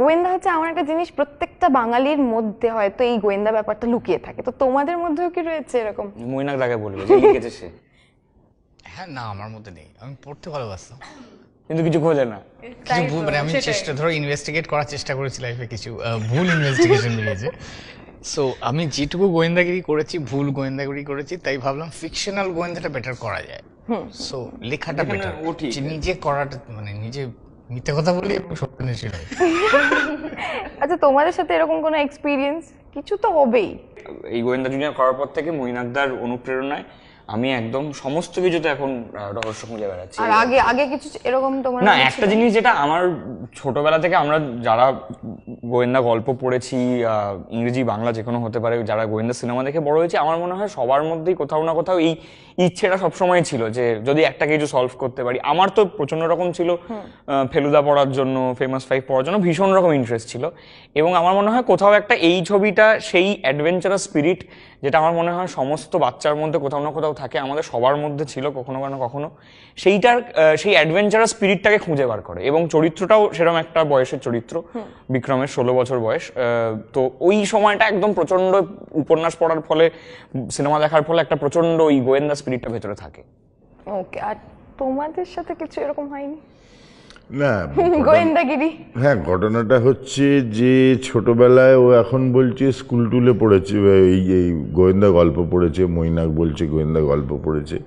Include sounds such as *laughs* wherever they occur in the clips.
গোয়েন্দা হচ্ছে আমার একটা জিনিস প্রত্যেকটা বাঙালির মধ্যে হয়তো এই গোয়েন্দা ব্যাপারটা লুকিয়ে থাকে। তো তোমাদের মধ্যেও কি রয়েছে এরকম? মইনাক দাকে বলবে যে লিখেছে সে। হ্যাঁ না আমার মধ্যে নেই। আমি পড়তে ভালোবাসতাম। কিন্তু কিছু খোঁজে না। কিছু ভুল মানে আমি চেষ্টা ধরো ইনভেস্টিগেট করার চেষ্টা করেছি লাইফে কিছু ভুল ইনভেস্টিগেশন বেরিয়েছে সো আমি যেটুকু গোয়েন্দাগিরি করেছি ভুল গোয়েন্দাগিরি করেছি তাই ভাবলাম ফিকশনাল গোয়েন্দাটা বেটার করা যায়। সো লেখাটা বেটার ও নিজে করাটা মানে নিজে মিথ্যে কথা বলি এবং সত্যি নিশ্চিত হই। আচ্ছা তোমাদের সাথে এরকম কোনো এক্সপিরিয়েন্স কিছু তো হবেই। এই গোয়েন্দা জুনিয়র করার পর থেকে মৈনাকদার অনুপ্রেরণায় আমি একদম সমস্ত কিছুতে এখন রহস্য খুঁজে বেড়াচ্ছি। আর আগে আগে কিছু এরকম তোমার না একটা জিনিস যেটা আমার ছোটবেলা থেকে আমরা যারা গোয়েন্দা গল্প পড়েছি ইংরেজি বাংলা যে কোনো হতে পারে যারা গোয়েন্দা সিনেমা দেখে বড় হয়েছে আমার মনে হয় সবার মধ্যেই কোথাও না কোথাও এই ইচ্ছেটা সবসময় ছিল যে যদি একটা কিছু সলভ করতে পারি। আমার তো প্রচণ্ড রকম ছিল ফেলুদা পড়ার জন্য ফেমাস ফাইভ পড়ার জন্য ভীষণ রকম ইন্টারেস্ট ছিল। এবং আমার মনে হয় কোথাও একটা এই ছবিটা সেই অ্যাডভেঞ্চারাস স্পিরিট যেটা আমার মনে হয় সমস্ত বাচ্চার মধ্যে কোথাও না কোথাও থাকে আমাদের সবার মধ্যে ছিল কখনো না কখনো সেইটার সেই অ্যাডভেঞ্চারাস স্পিরিটটাকে খুঁজে বার করে এবং চরিত্রটাও সেরকম একটা বয়সের চরিত্র বিক্রমের ষোলো বছর বয়স তো ওই সময়টা একদম প্রচণ্ড উপন্যাস পড়ার ফলে সিনেমা দেখার ফলে একটা প্রচণ্ড ওই গোয়েন্দা স্পিরিটটা ভেতরে থাকে। ওকে আর তোমাদের সাথে কিছু এরকম হয়নি? না *laughs* গোয়েন্দাগিরি? হ্যাঁ ঘটনাটা হচ্ছে যে ছোটবেলায় ও এখন বলছে স্কুল টুলে পড়েছে এই এই গোয়েন্দা গল্প পড়েছে মৈনাক বলছে গোয়েন্দা গল্প পড়েছে।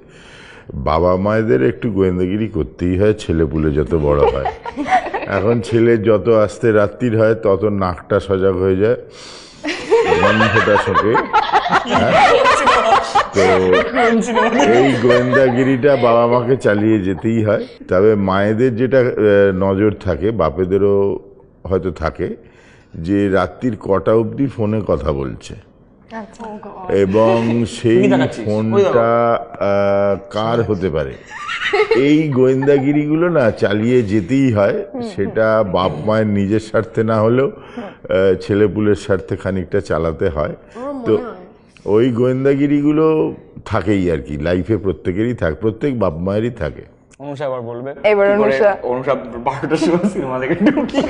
বাবা মায়েদের একটু গোয়েন্দাগিরি করতেই হয় ছেলে পুলে যত বড় হয়। *laughs* এখন ছেলে যত আস্তে রাত্রির হয় তত নাকটা সজাগ হয়ে যায়। *laughs* গন্ধটা শোকে হ্যাঁ? তো এই গোয়েন্দাগিরিটা বাবা মাকে চালিয়ে যেতেই হয়। তবে মায়েদের যেটা নজর থাকে বাপেদেরও হয়তো থাকে যে রাত্রির কটা অবধি ফোনে কথা বলছে। আচ্ছা এবং সেই ফোনটা কার হতে পারে? এই গোয়েন্দাগিরিগুলো না চালিয়ে যেতেই হয় সেটা বাপ মায়ের নিজের স্বার্থে না হলেও ছেলেপুলের স্বার্থে খানিকটা চালাতে হয়। তো ওই গোয়েন্দাগিরিগুলো থাকেই আর কি। লাইফে প্রত্যেকেরই থাকে প্রত্যেক বাপ মায়েরই থাকে। অনুষা আবার বলবে? এবার অনুষা। অনুষা বারোটার সময় সিনেমা দেখে ঢুকিয়ে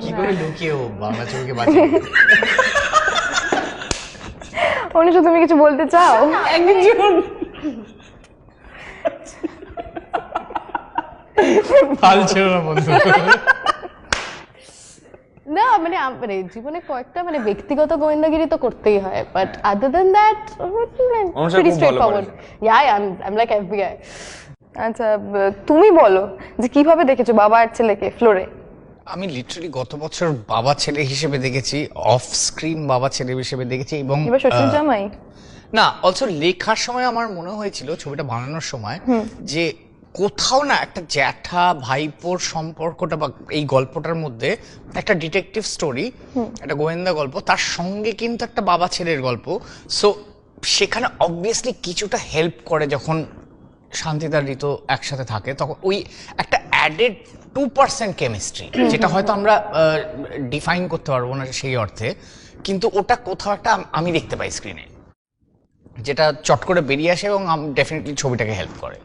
কি করে লুকিয়ে ও বাংলা ছবিকে বাঁচিয়ে অনুষা তুমি কিছু বলতে চাও? ছিল না বন্ধু। না মানে মানে জীবনে কয়েকটা মানে ব্যক্তিগত গোয়েন্দাগিরি তো করতেই হয় but other then that pretty straightforward yeah I am like FBI আচ্ছা তুমি বলো যে কীভাবে দেখেছ বাবা আর ছেলেকে ফ্লোরে? আমি লিটারালি গত বছর বাবা ছেলে হিসেবে দেখেছি অফ স্ক্রিন বাবা ছেলে হিসেবে দেখেছি এবং এবার শ্বশুর জামাই? না অলসো লেখার সময় আমার মনে হয়েছিল ছবিটা বানানোর সময় যে কোথাও না একটা জ্যাঠা ভাইপোর সম্পর্কটা বা এই গল্পটার মধ্যে একটা ডিটেকটিভ স্টোরি একটা গোয়েন্দা গল্প তার সঙ্গে কিন্তু একটা বাবা ছেলের গল্প। সো সেখানে অবভিয়াসলি কিছুটা হেল্প করে যখন শান্তিদার ঋতু একসাথে থাকে তখন ওই একটা অ্যাডেড টু পার্সেন্ট কেমিস্ট্রি যেটা হয়তো আমরা ডিফাইন করতে পারব না সেই অর্থে কিন্তু ওটা কোথাও একটা আমি দেখতে পাই স্ক্রিনে যেটা চট করে বেরিয়ে আসে এবং ডেফিনেটলি ছবিটাকে হেল্প করে।